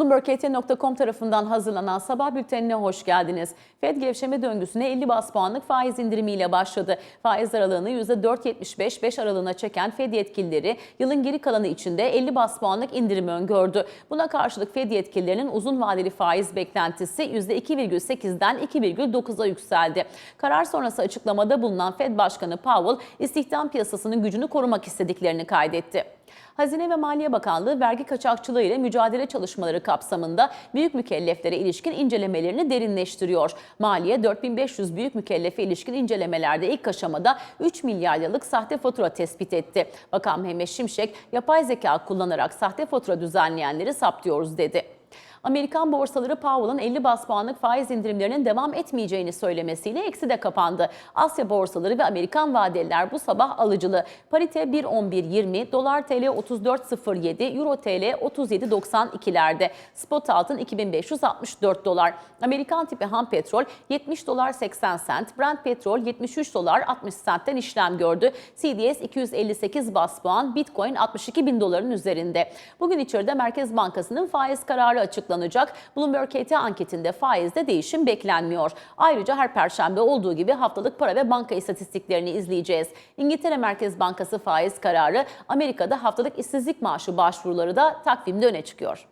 BloombergHT.com tarafından hazırlanan sabah bültenine hoş geldiniz. Fed gevşeme döngüsüne 50 bas puanlık faiz indirimiyle başladı. Faiz aralığını %4.75-5 aralığına çeken Fed yetkilileri yılın geri kalanı içinde 50 bas puanlık indirim öngördü. Buna karşılık Fed yetkililerinin uzun vadeli faiz beklentisi %2,8'den 2,9'a yükseldi. Karar sonrası açıklamada bulunan Fed Başkanı Powell, istihdam piyasasının gücünü korumak istediklerini kaydetti. Hazine ve Maliye Bakanlığı vergi kaçakçılığı ile mücadele çalışmaları kapsamında büyük mükelleflere ilişkin incelemelerini derinleştiriyor. Maliye 4500 büyük mükellefe ilişkin incelemelerde ilk aşamada 3 milyar liralık sahte fatura tespit etti. Bakan Mehmet Şimşek, yapay zeka kullanarak sahte fatura düzenleyenleri saptıyoruz dedi. Amerikan borsaları Powell'ın 50 bas puanlık faiz indirimlerinin devam etmeyeceğini söylemesiyle eksi de kapandı. Asya borsaları ve Amerikan vadeliler bu sabah alıcılı. Parite 1.11.20, dolar TL 34.07, euro TL 37.92'lerde. Spot altın 2564 dolar. Amerikan tipi ham petrol 70 dolar 80 sent, Brent petrol 73 dolar 60 sentten işlem gördü. CDS 258 bas puan, Bitcoin 62 bin doların üzerinde. Bugün içeride Merkez Bankası'nın faiz kararı açıklanacak. Bloomberg KT anketinde faizde değişim beklenmiyor. Ayrıca her perşembe olduğu gibi haftalık para ve banka istatistiklerini izleyeceğiz. İngiltere Merkez Bankası faiz kararı, Amerika'da haftalık işsizlik maaşı başvuruları da takvimde öne çıkıyor.